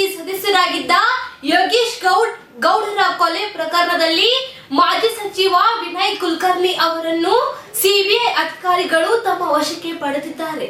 ಸಮಿತಿ ಸದಸ್ಯರಾಗಿದ್ದ ಯೋಗೇಶ್ ಗೌಡ್, ಗೌಡರ ಕೊಲೆ ಪ್ರಕರಣದಲ್ಲಿ ಮಾಜಿ ಸಚಿವ ವಿನಯ್ ಕುಲಕರ್ಣಿ ಅವರನ್ನು ಸಿಬಿಐ ಅಧಿಕಾರಿಗಳು ತಮ್ಮ ವಶಕ್ಕೆ ಪಡೆದಿದ್ದಾರೆ.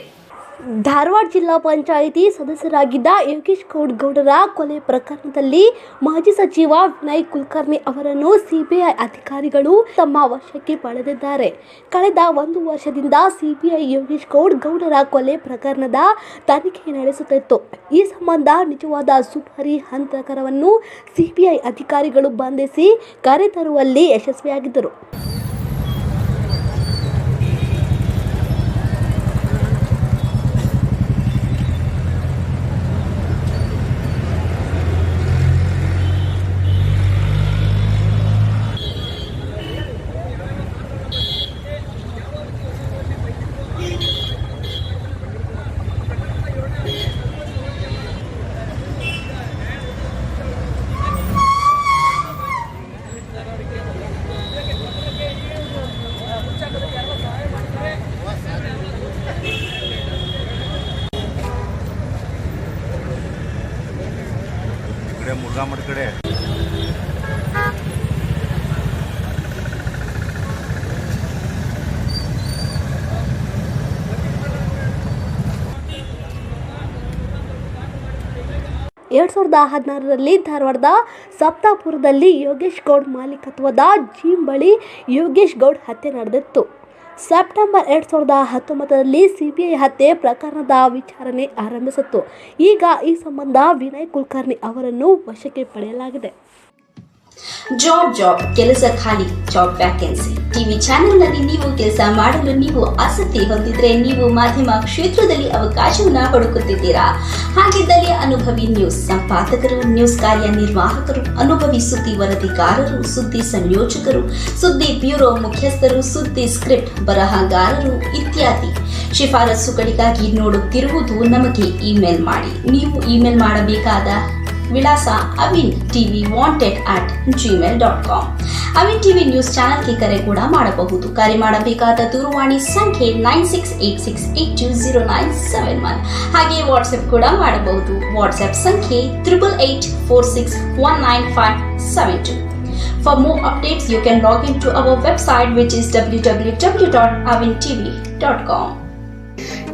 ಧಾರವಾಡ ಜಿಲ್ಲಾ ಪಂಚಾಯಿತಿ ಸದಸ್ಯರಾಗಿದ್ದ ಯೋಗೇಶ್ ಗೌಡ್ ಗೌಡರ ಕೊಲೆ ಪ್ರಕರಣದಲ್ಲಿ ಮಾಜಿ ಸಚಿವ ವಿನಯ್ ಕುಲಕರ್ಣಿ ಅವರನ್ನು ಸಿಬಿಐ ಅಧಿಕಾರಿಗಳು ತಮ್ಮ ವಶಕ್ಕೆ ಪಡೆದಿದ್ದಾರೆ. ಕಳೆದ ಒಂದು ವರ್ಷದಿಂದ ಸಿಬಿಐ ಯೋಗೇಶ್ ಗೌಡ್ ಗೌಡರ ಕೊಲೆ ಪ್ರಕರಣದ ತನಿಖೆ ನಡೆಸುತ್ತಿತ್ತು. ಈ ಸಂಬಂಧ ನಿಜವಾದ ಸುಪರಿ ಹಂತಕರವನ್ನು ಸಿಬಿಐ ಅಧಿಕಾರಿಗಳು ಬಂಧಿಸಿ ಕರೆತರುವಲ್ಲಿ ಯಶಸ್ವಿಯಾಗಿದ್ದರು. ಕಡೆ ಮುರುಘಾ ಮಠ ಕಡೆ. ಎರಡ್ ಸಾವಿರದ ಹದಿನಾರರಲ್ಲಿ ಧಾರವಾಡದ ಸಪ್ತಾಪುರದಲ್ಲಿ ಯೋಗೇಶ್ ಗೌಡ್ ಮಾಲೀಕತ್ವದ ಜಿಮ್ ಬಳಿ ಯೋಗೇಶ್ ಗೌಡ್ ಹತ್ಯೆ ನಡೆದಿತ್ತು. ಸೆಪ್ಟೆಂಬರ್ ಎರಡು ಸಾವಿರದ ಹತ್ತೊಂಬತ್ತರಲ್ಲಿ ಸಿಬಿಐ ಹತ್ಯೆ ಪ್ರಕರಣದ ವಿಚಾರಣೆ ಆರಂಭಿಸಿತ್ತು. ಈಗ ಈ ಸಂಬಂಧ ವಿನಯ್ ಕುಲಕರ್ಣಿ ಅವರನ್ನು ವಶಕ್ಕೆ ಪಡೆಯಲಾಗಿದೆ. ಜಾಬ್ ಜಾಬ್ ಕೆಲಸ ಖಾಲಿ ಜಾಬ್ ವ್ಯಾಕೆನ್ಸಿ ಟಿವಿ ಚಾನೆಲ್ನಲ್ಲಿ ನೀವು ಕೆಲಸ ಮಾಡಲು ನೀವು ಆಸಕ್ತಿ ಹೊಂದಿದ್ರೆ ನೀವು ಮಾಧ್ಯಮ ಕ್ಷೇತ್ರದಲ್ಲಿ ಅವಕಾಶವನ್ನ ಹುಡುಕುತ್ತಿದ್ದೀರಾ? ಹಾಗಿದ್ದಲ್ಲಿ ಅನುಭವಿ ನ್ಯೂಸ್ ಸಂಪಾದಕರು ನ್ಯೂಸ್ ಕಾರ್ಯನಿರ್ವಾಹಕರು, ಅನುಭವಿ ಸುದ್ದಿ ವರದಿಗಾರರು, ಸುದ್ದಿ ಸಂಯೋಜಕರು, ಸುದ್ದಿ ಬ್ಯೂರೋ ಮುಖ್ಯಸ್ಥರು, ಸುದ್ದಿ ಸ್ಕ್ರಿಪ್ಟ್ ಬರಹಗಾರರು ಇತ್ಯಾದಿ. ಶಿಫಾರಸುಗಳಿಗಾಗಿ ನೋಡುತ್ತಿರುವುದು ನಮಗೆ ಇಮೇಲ್ ಮಾಡಿ. ನೀವು ಇಮೇಲ್ ಮಾಡಬೇಕಾದ ವಿಳಾಸ Avin TV wanted at Gmail dot com Avin TV news ಚಾನಲ್ಗೆ ಕರೆ ಕೂಡ ಮಾಡಬಹುದು. ಕರೆ ಮಾಡಬೇಕಾದ ದೂರವಾಣಿ ಸಂಖ್ಯೆ nine six eight six eight two zero nine seven one ಹಾಗೆ ವಾಟ್ಸಪ್ ಕೂಡ ಮಾಡಬಹುದು. ವಾಟ್ಸಪ್ ಸಂಖ್ಯೆ triple eight four six one nine five seven two For more updates, you can log into our website which is www.avintv.com.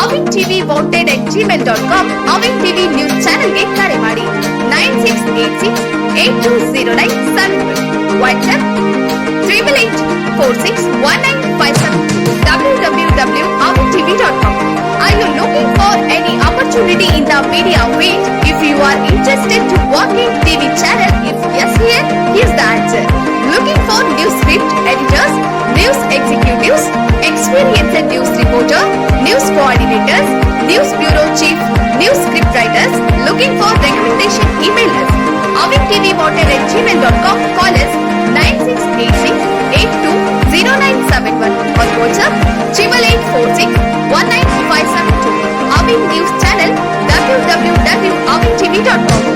Avin TV wanted at Gmail dot com Avin TV news ಚಾನೆಲ್ಗೆ ಕರೆ ಮಾಡಿ nine six eight six eight two zero nine seven WhatsApp triple eight four six one nine five seven W W W Avin TV dot com Are you looking for any opportunity in the media field? If you are interested to work in TV channel, if yes here, here's the Email us avivtvwater@gmail.com. Call us 9636820971 or WhatsApp 8846195721. Aviv News Channel www.avivtv.com.